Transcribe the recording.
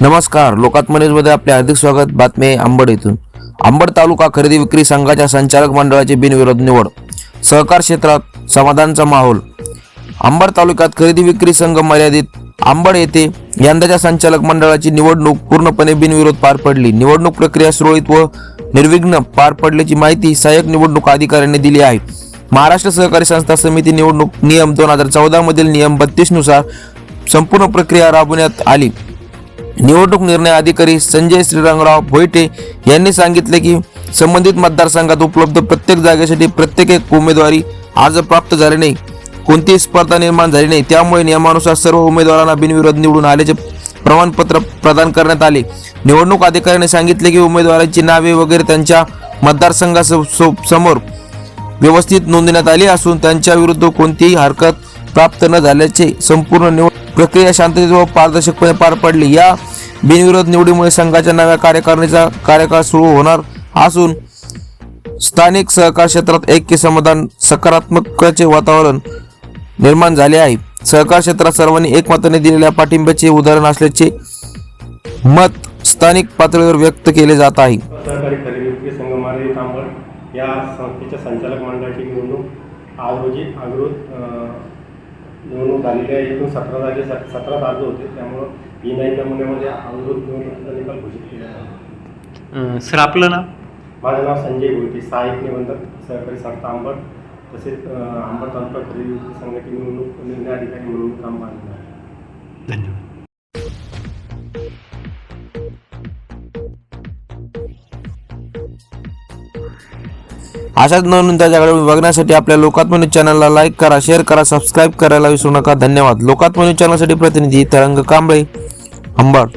नमस्कार लोकात्मनेजमध्ये आपले हार्दिक स्वागत. बातमी आहे येथून आंबड तालुका खरेदी विक्री संघाच्या संचालक मंडळाची बिनविरोध निवड. सहकार क्षेत्रात समाधानचा माहोल. आंबड तालुक्यात खरेदी विक्री संघ मर्यादित. आंबड येथे यंदाच्या संचालक मंडळाची निवडणूक पूर्णपणे बिनविरोध पार पडली. निवडणूक प्रक्रिया सुरळीत व निर्विघ्न पार पडल्याची माहिती सहाय्यक निवडणूक अधिकाऱ्यांनी दिली आहे. महाराष्ट्र सहकारी संस्था समिती निवडणूक नियम दोन हजार चौदा मधील नियम बत्तीसनुसार संपूर्ण प्रक्रिया राबवण्यात आली. निवडणूक निर्णय अधिकारी संजय श्रीरंगराव भोईटे यांनी सांगितले की संबंधित मतदारसंघात उपलब्ध प्रत्येक जागेसाठी प्रत्येक एक उमेदवारी अर्ज प्राप्त झाले नाही. कोणतीही स्पर्धा निर्माण झाली नाही. त्यामुळे नियमानुसार सर्व उमेदवारांना बिनविरोध निवडून आल्याचे प्रमाणपत्र प्रदान करण्यात आले. निवडणूक अधिकाऱ्यांनी सांगितले की उमेदवारांची नावे वगैरे त्यांच्या मतदारसंघासमोर व्यवस्थित नोंदवण्यात आली असून त्यांच्या विरुद्ध कोणतीही हरकत प्राप्त न झाल्याचे संपूर्ण निवड प्रक्रिया शांततेत व पारदर्शकपणे पार पडली. या बिनविरोध निवडीमुळे संघाच्या नव्या कार्यकारिणीचा कार्यकाळ सुरू होणार असून स्थानिक सहकार क्षेत्रात ऐक्य समाधान सकारात्मकचे वातावरण निर्माण झाले आहे. सहकार क्षेत्रात सर्वांनी एकमताने दिलेल्या पाठिंब्याचे उदाहरण असल्याचे मत स्थानिक पातळीवर व्यक्त केले जात आहे. या संस्थेच्या संचालक मंडळाची निवडणूक आज रोजी निवडणूक झालेली आहे एकूण सतरा जागे सतरा अर्ज होते. त्यामुळं ही नाही नमुन्यामध्ये अग्रोत निवडणुकीचा निकाल घोषित केला आहे. सर आपलं नाव? माझं नाव संजय गोयटे सहाय्यक निबंधक सहकारी संस्था अंबड तसेच अंबड तालुका खरेदी संघाची निवडणूक निर्णय अधिकारी म्हणून काम पाहिलं आहे. धन्यवाद. अशाच नवीन त्याच्याकडे बघण्यासाठी आपल्या लोकात्म न्यूज चॅनलला लाईक करा शेअर करा सबस्क्राईब करायला विसरू नका. धन्यवाद. लोकात्म न्यूज चॅनलसाठी प्रतिनिधी तरंग कांबळे अंबड.